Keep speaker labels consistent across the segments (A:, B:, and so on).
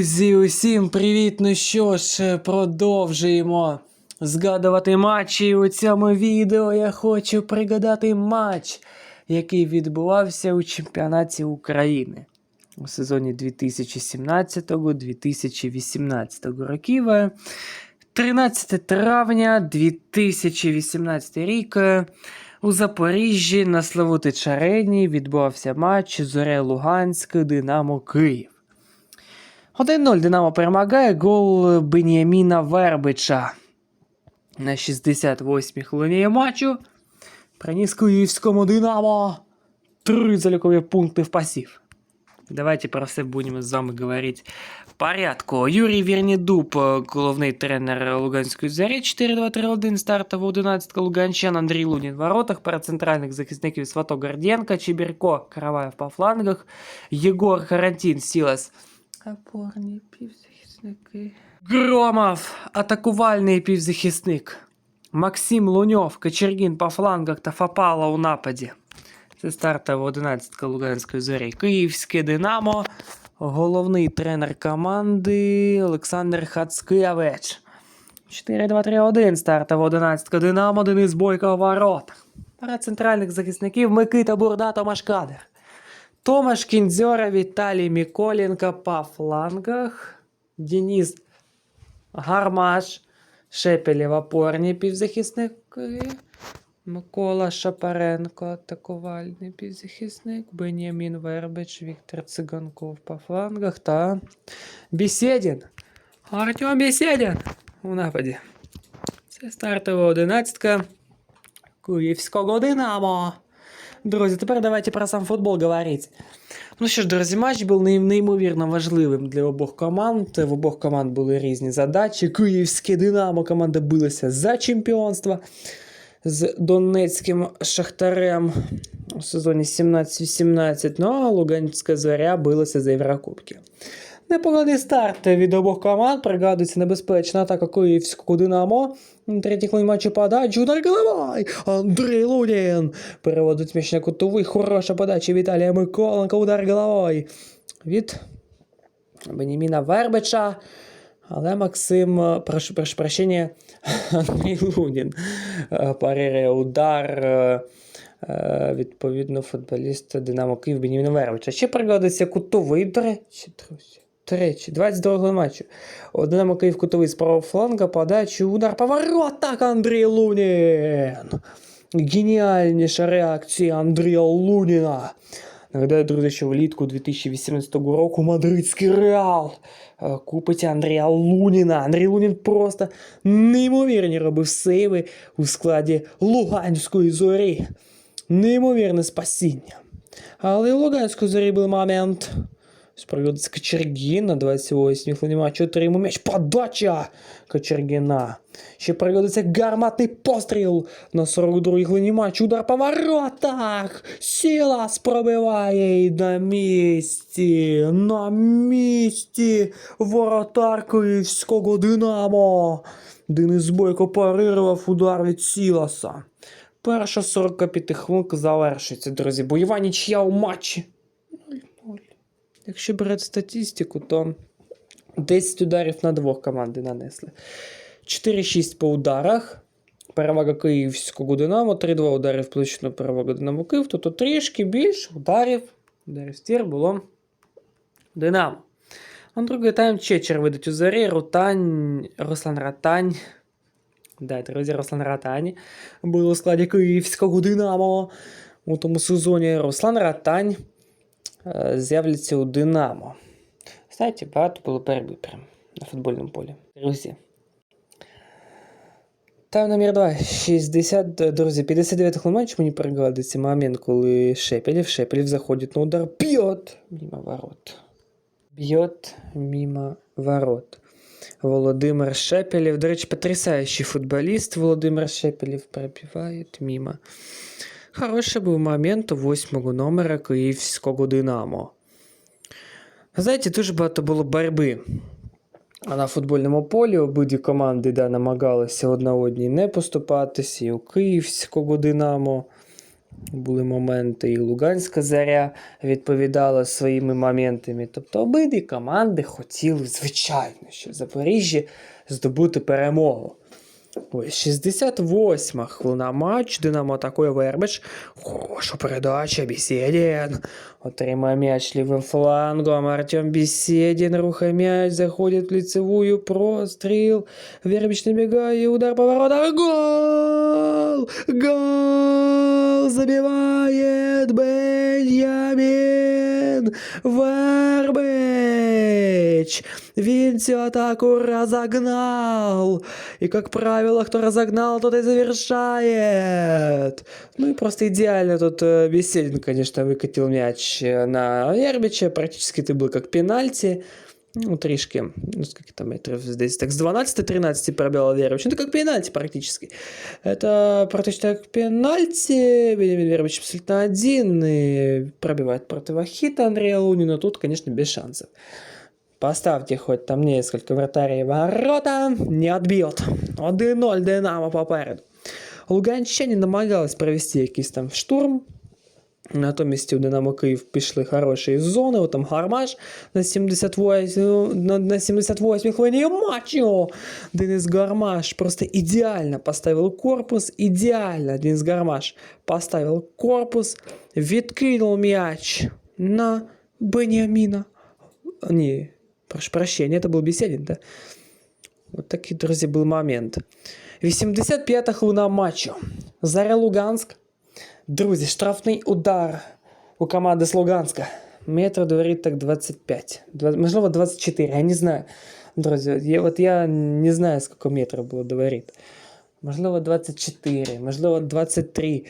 A: Друзі, усім привіт! Ну що ж, продовжуємо згадувати матчі. У цьому відео я хочу пригадати матч, який відбувався у чемпіонаті України у сезоні 2017-2018 років. 13 травня 2018 рік у Запоріжжі на Славутич Арені відбувався матч Зоря Луганськ Динамо Київ. 1-0 Динамо перемагає гол Беняміна Вербича на 68-й хвилині матчу. Приніс київському Динамо три залікові пункти в пасів. Давайте про все будемо з вами говорити в порядку. Юрій Вірнідуб, е, головний тренер Луганської зорі, 4-2-3-1, стартова 11 Луганчан, Андрій Лунін в воротах, пара центральних захисників Свато Гордєнка, Чебірко, Караваєв по флангах, Єгор Харантін, Сілас, опорні півзахисники. Громов, атакувальний півзахисник. Максим Луньов, Кочергін по флангах та Фапала у нападі. Це стартова 11 Луганської зорі. Київське Динамо. Головний тренер команди Олександр Хацкевич. 4-2-3-1. Стартова 11 Динамо. Денис Бойко воротах. Пара центральних захисників Микита Бурда, Томаш Кадер. Томаш Кіндзьора, Віталій Міколенко по флангах. Денис Гармаш. Шепелєв опорні півзахисники. Микола Шапаренко, атакувальний півзахисник, Бенямін Вербич, Віктор Циганков по флангах та Бесєдін. Артем Бесєдін у нападі. Це стартова одинадцятка Київського Динамо. Друзі, тепер давайте про сам футбол говорити. Ну що ж, друзі, матч був неймовірно важливим для обох команд. В обох команд були різні задачі. Київське Динамо команда билася за чемпіонство з Донецьким Шахтарем у сезоні 17-18, ну а Луганська зоря билася за Єврокубки. Непоганий старт від обох команд, пригадується небезпечна атака київського Динамо. Третій хвилин матчу подачу, удар головой! Андрій Лунін переводить м'яч на кутовий, хороша подача Віталія Миколенка, удар головой від Беніміна Вербича. Але Максим, е, прошу, прошу прощення, Андрій Лунін е, парирує удар. е, Відповідно, футболіст Динамо Київ Беніміна Вербича. Ще пригодиться кутовий, до речі, друзі. До речі, 22 матчу. Динамо Київ кутовий з правого фланга, подачу, удар, поворот, так Андрій Лунін. Геніальніша реакція Андрія Луніна. Нагадаю, друзі, що влітку 2018 року мадридський Реал е, купить Андрія Луніна. Андрій Лунін просто неймовірні робив сейви у складі Луганської зорі. Неймовірне спасіння. Але у зорі був момент. Справедливість Кочергін на 28 хвилині матчу отримав м'яч. Подача Кочергіна. Ще проводиться гарматний постріл на 42-й хвилині матчу. Удар по воротах. Сіла пробиває і на місці. На місці. Воротар Київського Динамо. Денис Бойко парирував удар від Сіласа. Перша 45 хвилинка завершується, друзі. Бойова нічия у матчі. 0-0. Якщо брати статистику, то 10 ударів на двох команди нанесли. 4-6 по ударах. Перевага київського Динамо, 3-2 ударів площину перевага Динамо Київ. Тобто трішки більше ударів. Ударів стір було Динамо. А другий тайм Чечер видать у зарі, Рутань, Руслан Ратань. Да, друзі, Руслан Ратань був у складі київського Динамо. У тому сезоні Руслан Ратань з'являться у Динамо. Знаєте, багато було перебій прям на футбольному полі. Друзі. Там номер 2. 60, друзі, 59 хвилин матчу мені пригадується момент, коли Шепелев, Шепелев заходить на удар, б'єт мимо ворот. Б'єт мимо ворот. Володимир Шепелев, до речі, потрясающий футболіст Володимир Шепелев пробиває мимо. Хороший був момент у восьмого номера київського Динамо. Знаєте, дуже багато було боротьби на футбольному полі. Обидві команди да, намагалися одна одній не поступатися. І у київського Динамо Були моменти, і Луганська заря відповідала своїми моментами. Тобто обидві команди хотіли, звичайно, що в Запоріжжі здобути перемогу. Ось 68 хвилина матч. Динамо атакує Вербич. Хороша передача, Бесєдін. Отримає м'яч лівим флангом. Артем Бесєдін рухає м'яч, заходить в лицевую, простріл. Вербич набігає, удар по воротах. Гол! Гол! Забивает Беньямин Вербич! Він цю атаку разогнал. И, как правило, кто разогнал, тот и завершает. Ну и просто идеально тут э, Беседин, конечно, выкатил мяч э, на Вербича. Практически это было как пенальти. Ну, трішки, ну, скільки там метрів здесь, так з 12-13 пробила Вербич. Ну, это как пенальти практически. Это практически как пенальти. Бенjamin Вербич абсолютно один и пробивает противохит Андрея Лунина. Тут, конечно, без шансов. Поставьте хоть там несколько вратарей в ворота, не отбьет. 1-0 Динамо попереду. Луганщині намагалась провести якийсь там штурм. Натомість у Динамо Київ пішли хороші зони, от там гармаш на 78, на, на 78 хвилині матчу. Денис Гармаш просто ідеально поставив корпус, ідеально Денис Гармаш поставив корпус, відкинув м'яч на Беняміна. Ні, прошу прощения, это был Беседин, да? Вот такий, друзі, був момент. 85-та хвилина матчу. Заря Луганськ. Друзі, штрафний удар у команди з Луганська. Метр говорить так 25. Два- Можливо, 24, я не знаю. Друзі, я, от я не знаю, скільки метрів було до воріт. Можливо, 24, можливо, 23.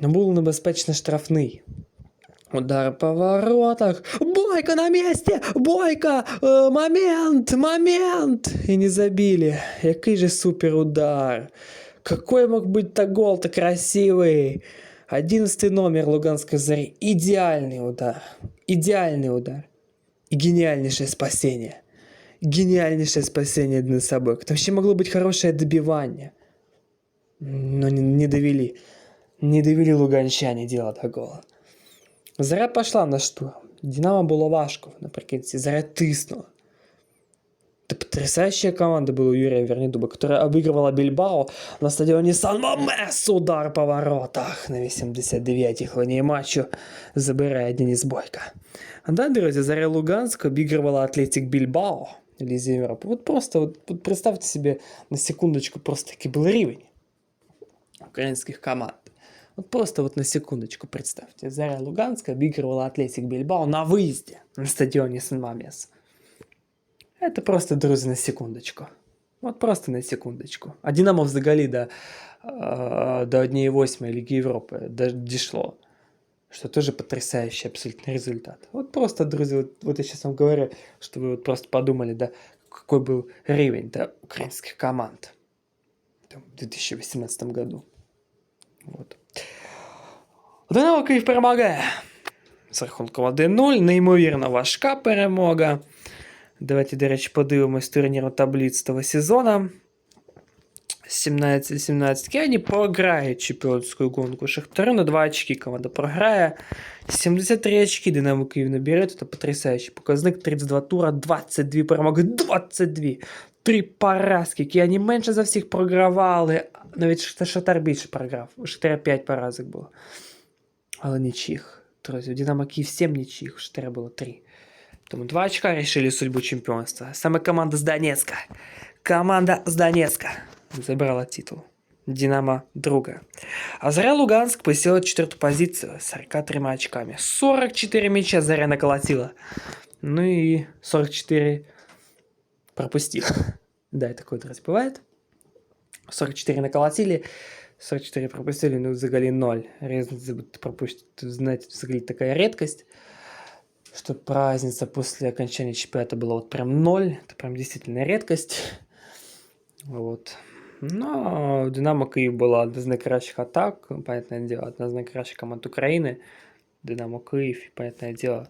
A: Ну, був небезпечно штрафний. Удар по воротах. Бойко на месте! Бойко! Э, момент! Момент! И не забили. Який же супер удар. Какой мог быть то гол-то красивый. Одиннадцатый номер Луганской Зари. Идеальный удар. Идеальный удар. И гениальнейшее спасение. Гениальнейшее спасение Дениса Бойко. Там еще могло быть хорошее добивание. Но не, не довели. Не довели луганчане дело до гола. Заря пішла на штурм. Динамо було важко наприкінці. Заря тиснула. Это потрясающая команда была у Юрия Вернидуба, которая обыгрывала Бильбао на стадионе Сан Мамес. Удар по воротах на 89-й хвилині матчу забирає Денис Бойко. А да, друзі, Заря Луганск обыгрывала Атлетик Бильбао в Лизе Европы. Вот просто, вот, вот представьте себе на секундочку, просто такий был рівень украинских команд. Вот просто вот на секундочку представьте. Заря Луганска обыгрывала Атлетик Бильбао на выезде на стадионе Сан-Мамес. Это просто, друзі, на секундочку. Вот просто на секундочку. А Динамо взагалі до, э, до 1-8 Лиги Европы до- дійшло. Что тоже потрясающий абсолютно результат. Вот просто, друзья, вот, вот я сейчас вам говорю, что вы вот просто подумали, да, какой был рівень да, украинских команд там, в 2018 году. Вот. Динамо Київ перемагає. З рахунком 1-0. Неймовірно важка перемога. Давайте, до речі, подивимось турніру таблиць того сезону. 17-17 Киані програє чемпіонську гонку Шахтарю на 2 очки команда програє. 73 очки Динамо Київ набере. Це потрясаючий показник. 32 тура, 22 перемоги, 22. Три поразки. Киані менше за всіх програвали. Навіть Шахтар більше програв. У Шахтаря 5 поразок було. Але нічих. Друзі, у Динамо Київ 7 нічих, у Шахтаря було 3. Тому 2 очка решили судьбу чемпионства. Саме команда з Донецка. Команда з Донецка забрала титул. Динамо друга. А Заря Луганск посела четвертую позицию с 43 очками. 44 мяча Заря наколотила. Ну и 44 пропустила. Да, и такое раз бывает. 44 наколотили, 44 пропустили, ну, взагалі 0. Разница пропустить, знаете, взагалі такая редкость что разница после окончания чемпионата была вот прям ноль. Это прям действительно редкость. Вот. Но Динамо Київ була одна з найкращих атак, понятное дело, одна з найкращих команд України. Динамо Київ, и, понятное дело,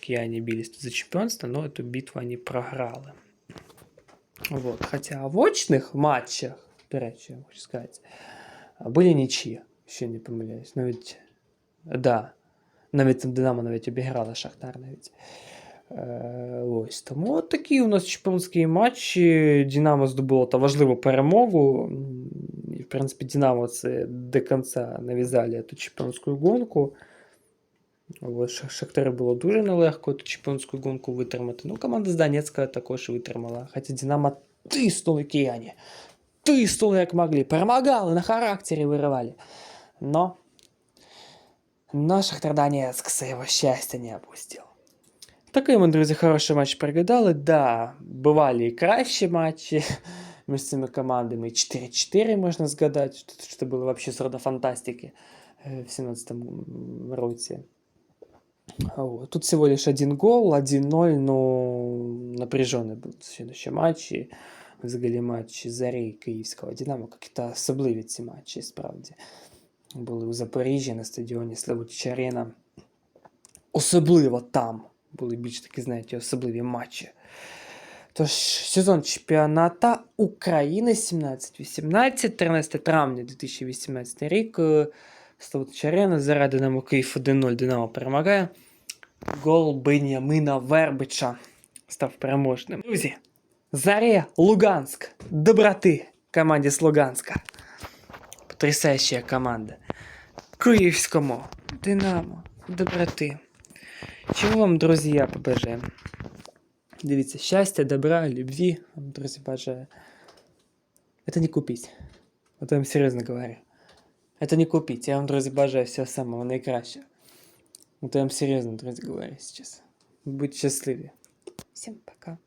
A: кияне бились тут за чемпионство, но эту битву они програли. Вот. Хотя в очных матчах, до речі, хочу сказати, були нічі. Ще не помиляюсь. Навіть. Да. Навіть Динамо навіть обіграла Шахтар навіть. Е, ось тому от такі у нас чемпіонські матчі. Динамо здобуло та важливу перемогу. І, в принципі, Динамо це до кінця нав'язали ту чемпіонську гонку. Ось Шах- було дуже нелегко ту чемпіонську гонку витримати. Ну, команда з Донецька також витримала. Хоча Динамо тиснули кияні. Тиснули, як могли. Перемагали, на характері виривали. Но, но Шахтар Донецьк своего счастья не опустил. Такий ми, друзі, хороший матч пригадали. Да, бували і кращі матчі між цими командами. 4-4 можна згадати, що це було взагалі з рода фантастики е, в 17-му році. А вот. Тут всего лишь один гол, 1-0, но напряженный был следующий матч. І взагалі матч Зарі Київського Динамо, які-то особливі ці матчі, справді. Були у Запоріжжі на стадіоні Славутич Арена. Особливо там були більш такі, знаєте, особливі матчі. Тож, сезон чемпіоната України 17-18, 13 травня 2018 рік. е, Славутич Арена, зараз Динамо Київ 1-0, Динамо перемагає. Гол Бенямина Вербича став переможним. Друзі, Заря Луганск. Доброти команді з Луганська. Потрясающая команда. Київському Динамо. Доброти. Чого вам, друзі, я побажаю? Дивіться, щастя, добра, любви вам, друзі, бажаю. Это не купить. Вот я вам серьезно говорю. Это не купить. Я вам, друзі, бажаю всього самого найкращого. Вот я вам серьезно, друзі, говорю сейчас. Будьте счастливі. Всім пока.